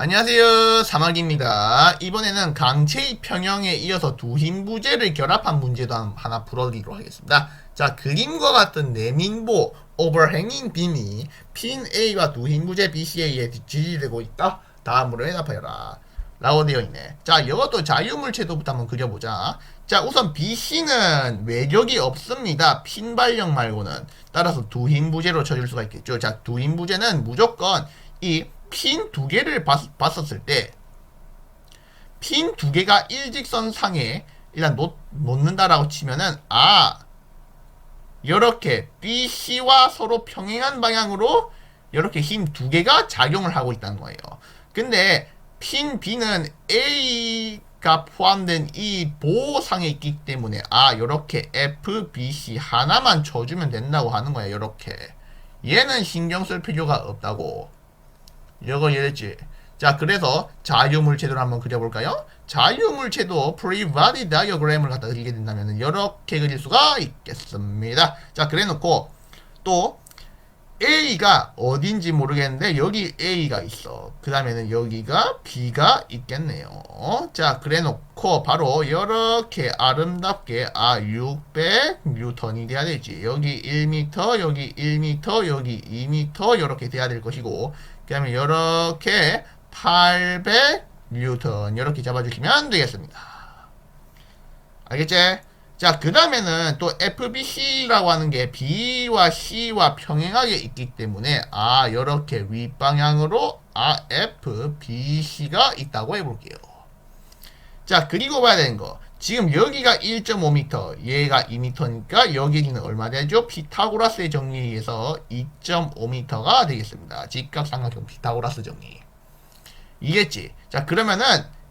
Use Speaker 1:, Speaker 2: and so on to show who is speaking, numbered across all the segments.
Speaker 1: 안녕하세요. 사막입니다. 이번에는 강체의 평형에 이어서 두 힘부재를 결합한 문제도 한- 하나 풀어드리도록 하겠습니다. 자 그림과 같은 내민보 오버행잉 빔이 핀 A와 두 힘부재 BCA에 지지되고 있다. 다음으로 해답하여라. 라고 되어 있네. 자 이것도 자유물체도부터 한번 그려보자. 자 우선 BC는 외력이 없습니다. 핀 발력 말고는 따라서 두 힘부재로 쳐줄 수가 있겠죠. 자두 힘부재는 무조건 이 핀 두 개를 봤, 봤었을 때 핀 두 개가 일직선 상에 일단 놓, 놓는다라고 치면은 아 이렇게 BC와 서로 평행한 방향으로 이렇게 힘 두 개가 작용을 하고 있다는 거예요. 근데 핀 B는 A가 포함된 이 보호상에 있기 때문에 아 이렇게 F, B, C 하나만 쳐주면 된다고 하는 거예요. 이렇게 얘는 신경 쓸 필요가 없다고. 이거 이해됐지? 자, 그래서 자유물체도를 한번 그려볼까요? 자유물체도 프리바디 다이어그램을 갖다 그리게 된다면 이렇게 그릴 수가 있겠습니다. 자, 그래놓고 또 A가 어딘지 모르겠는데 여기 A가 있어. 그 다음에는 여기가 B가 있겠네요. 자, 그래 놓고 바로 이렇게 아름답게 아 600뉴턴이 돼야 되지. 여기 1m, 여기 1m, 여기 2m 이렇게 돼야 될 것이고 그 다음에 이렇게 800 뉴턴 이렇게 잡아주시면 되겠습니다. 알겠지? 자, 그 다음에는 또 FBC라고 하는 게 B와 C와 평행하게 있기 때문에 아, 이렇게 윗방향으로 아, FBC가 있다고 해볼게요. 자, 그리고 봐야 되는 거. 지금 여기가 1.5m, 얘가 2m니까 여기는 얼마 되죠? 피타고라스의 정리에 의해서 2.5m가 되겠습니다. 직각삼각형 피타고라스 정리. 이겠지? 자, 그러면은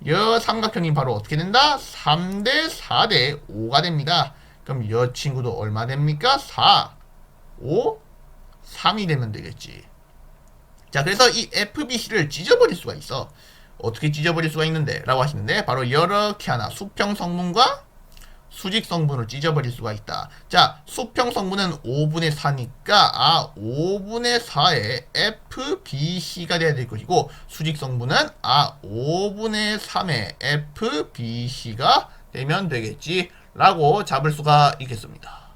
Speaker 1: 이 삼각형이 바로 어떻게 된다? 3대 4대 5가 됩니다. 그럼 이 친구도 얼마 됩니까? 4, 5, 3이 되면 되겠지. 자, 그래서 이 FBC를 찢어버릴 수가 있어. 어떻게 찢어버릴 수가 있는데? 라고 하시는데, 바로 이렇게 하나, 수평 성분과 수직 성분을 찢어버릴 수가 있다. 자, 수평 성분은 5분의 4니까, 아, 5분의 4에 FBC가 돼야 될 것이고, 수직 성분은, 아, 5분의 3에 FBC가 되면 되겠지. 라고 잡을 수가 있겠습니다.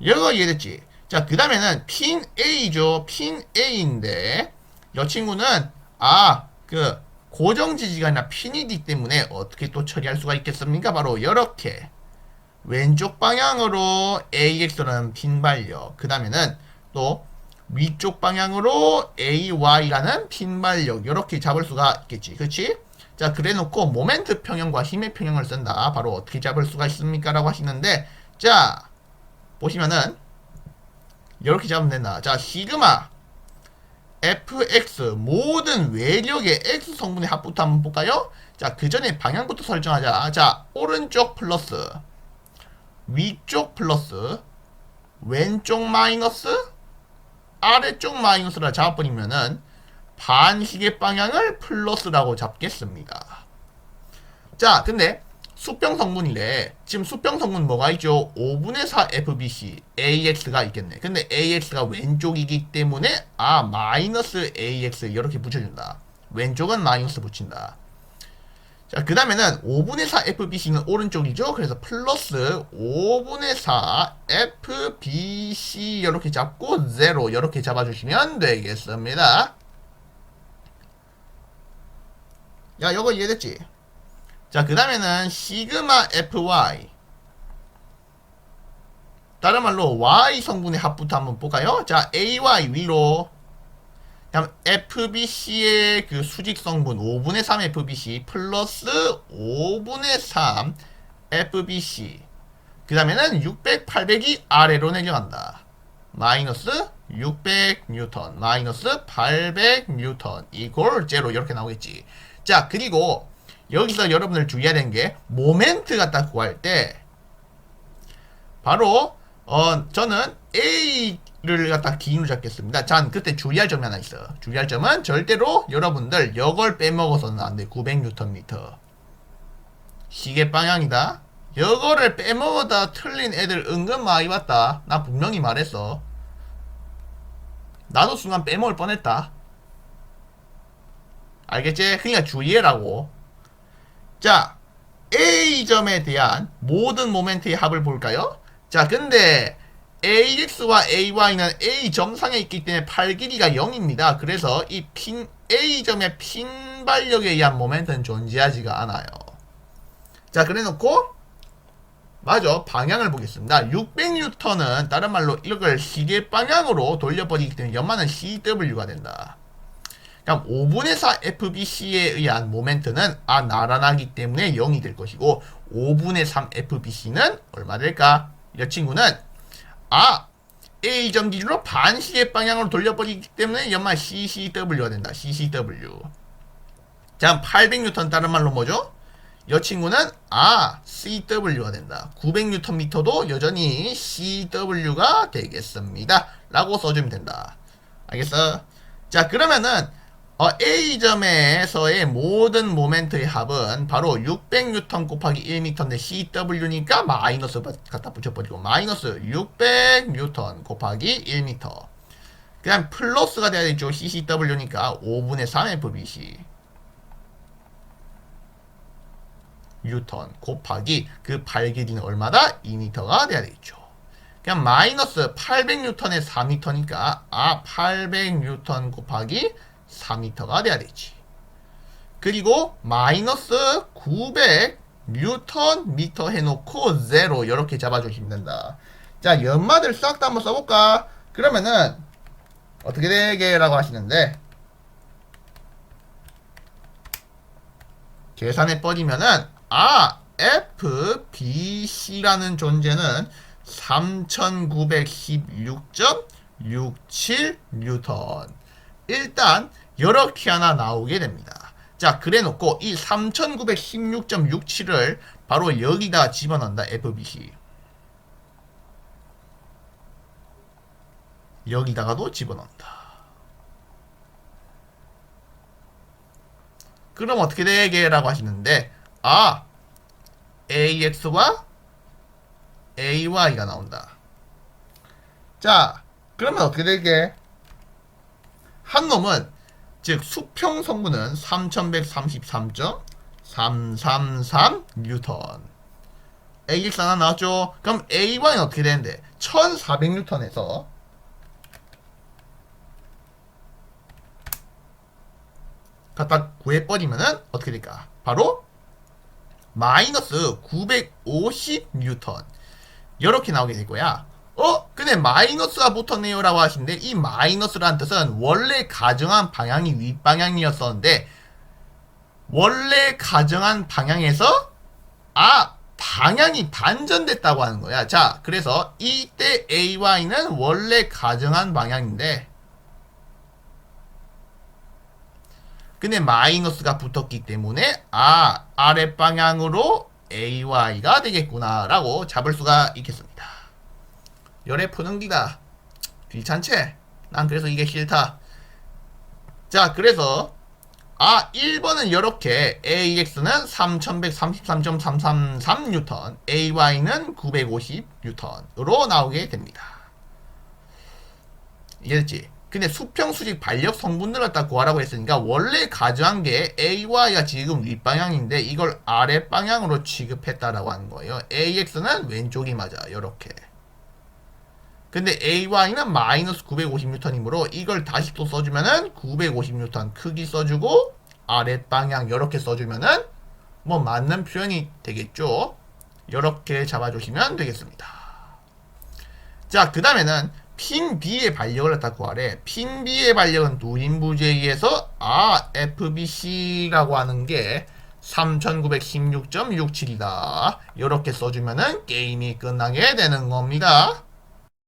Speaker 1: 이거 이해됐지? 자, 그 다음에는 핀 A죠. 핀 A인데, 이 친구는, 아, 그, 고정 지지가 아니라 핀이기 때문에 어떻게 또 처리할 수가 있겠습니까? 바로 이렇게 왼쪽 방향으로 AX라는 핀 발력 그 다음에는 또 위쪽 방향으로 AY라는 핀 발력 이렇게 잡을 수가 있겠지 그치? 자 그래 놓고 모멘트 평형과 힘의 평형을 쓴다 바로 어떻게 잡을 수가 있습니까? 라고 하시는데 자 보시면은 이렇게 잡으면 된다 자 시그마 fx 모든 외력의 x 성분의 합부터 한번 볼까요? 자, 그 전에 방향부터 설정하자. 자, 오른쪽 플러스 위쪽 플러스 왼쪽 마이너스 아래쪽 마이너스라 잡아버리면은 반시계 방향을 플러스라고 잡겠습니다. 자, 근데 수평 성분이래. 지금 수평 성분 뭐가 있죠? 5분의 4 FBC AX가 있겠네. 근데 AX가 왼쪽이기 때문에 아 마이너스 AX 이렇게 붙여준다. 왼쪽은 마이너스 붙인다. 자, 그 다음에는 5분의 4 FBC는 오른쪽이죠. 그래서 플러스 5분의 4 FBC 이렇게 잡고 0 이렇게 잡아주시면 되겠습니다. 야, 이거 이해됐지? 자, 그 다음에는 시그마 FY. 다른 말로 Y 성분의 합부터 한번 볼까요? 자, AY 위로. 다음 FBC의 그 수직 성분 5분의 3 FBC 플러스 5분의 3 FBC. 그 다음에는 600, 800이 아래로 내려간다. 마이너스 600 뉴턴, 마이너스 800 뉴턴, 이꼴 제로 이렇게 나오겠지. 자, 그리고 여기서 여러분들 주의해야 되는 게 모멘트 갖다 구할 때 바로 어 저는 A를 갖다 기준으로 잡겠습니다. 전 그때 주의할 점이 하나 있어요. 주의할 점은 절대로 여러분들 이걸 빼먹어서는 안 돼. 900Nm 시계 방향이다. 이거를 빼먹어다 틀린 애들 은근 많이 봤다. 나 분명히 말했어. 나도 순간 빼먹을 뻔했다. 알겠지? 그러니까 주의해라고. 자, A점에 대한 모든 모멘트의 합을 볼까요? 자, 근데 AX와 AY는 A점상에 있기 때문에 팔 길이가 0입니다. 그래서 이 핀, A점의 핀 발력에 의한 모멘트는 존재하지가 않아요. 자, 그래 놓고 맞아. 방향을 보겠습니다. 600N은 다른 말로 이걸 시계 방향으로 돌려버리기 때문에 연마는 CW가 된다. 그럼 5분의 4 FBC에 의한 모멘트는 아 나란하기 때문에 0이 될 것이고 5분의 3 FBC는 얼마 될까? 이 친구는 아 A점 기준으로 반시계 방향으로 돌려버리기 때문에 연마 CCW가 된다. CCW. 자, 800N 다른 말로 뭐죠? 이 친구는 아 CW가 된다. 900Nm도 여전히 CW가 되겠습니다. 라고 써주면 된다. 알겠어? 자 그러면은 어, A점에서의 모든 모멘트의 합은 바로 600N 곱하기 1m인데 CW니까 마이너스 갖다 붙여버리고 마이너스 600N 곱하기 1m 그냥 플러스가 돼야 되죠. CCW니까 5분의 3 FBC 뉴턴 곱하기 그 발 길이는 얼마다? 2m가 돼야 되겠죠. 그냥 마이너스 800뉴턴에 4m니까 아 800뉴턴 곱하기 4m가 돼야 되지. 그리고 마이너스 900 뉴턴 미터 해놓고 제로 이렇게 잡아주시면 된다. 자 연마들 싹 다 한번 써볼까? 그러면은 어떻게 되게라고 하시는데 계산해 버리면은 아 FBC라는 존재는 3916.67 뉴턴 일단 이렇게 하나 나오게 됩니다. 자 그래 놓고 이 3916.67을 바로 여기다 집어넣는다 FBC 여기다가도 집어넣는다. 그럼 어떻게 되게 라고 하시는데 아 AX와 AY가 나온다. 자 그러면 어떻게 되게 한 놈은 즉 수평 성분은 3133.333 뉴턴 AX 하나 나왔죠? 그럼 AY는 어떻게 되는데 1400 뉴턴에서 갖다 구해버리면은 어떻게 될까? 바로 마이너스 950 뉴턴 이렇게 나오게 될 거야. 어? 근데 마이너스가 붙었네요 라고 하시는데 이 마이너스라는 뜻은 원래 가정한 방향이 윗방향이었었는데 원래 가정한 방향에서 아 방향이 반전됐다고 하는 거야. 자, 그래서 이때 AY는 원래 가정한 방향인데 근데 마이너스가 붙었기 때문에 아 아랫 방향으로 AY가 되겠구나 라고 잡을 수가 있겠습니다. 열애 푸는 기가 귀찮지? 난 그래서 이게 싫다. 자 그래서 아 1번은 이렇게 AX는 3133.333 뉴턴 AY는 950 뉴턴으로 나오게 됩니다. 이해됐지? 근데 수평 수직 반력 성분들을 갖다 구하라고 했으니까 원래 가져한 게 AY가 지금 윗방향인데 이걸 아랫방향으로 취급했다라고 하는 거예요. AX는 왼쪽이 맞아. 이렇게. 근데 AY는 마이너스 950N이므로 이걸 다시 또 써주면은 950N 크기 써주고 아랫방향 이렇게 써주면은 뭐 맞는 표현이 되겠죠. 이렇게 잡아주시면 되겠습니다. 자, 그 다음에는 핀 B의 발력을 갖다 구하래. 핀 B의 발력은 누인부재에 의해서 아 FBC라고 하는 게 3916.67이다. 이렇게 써주면은 게임이 끝나게 되는 겁니다.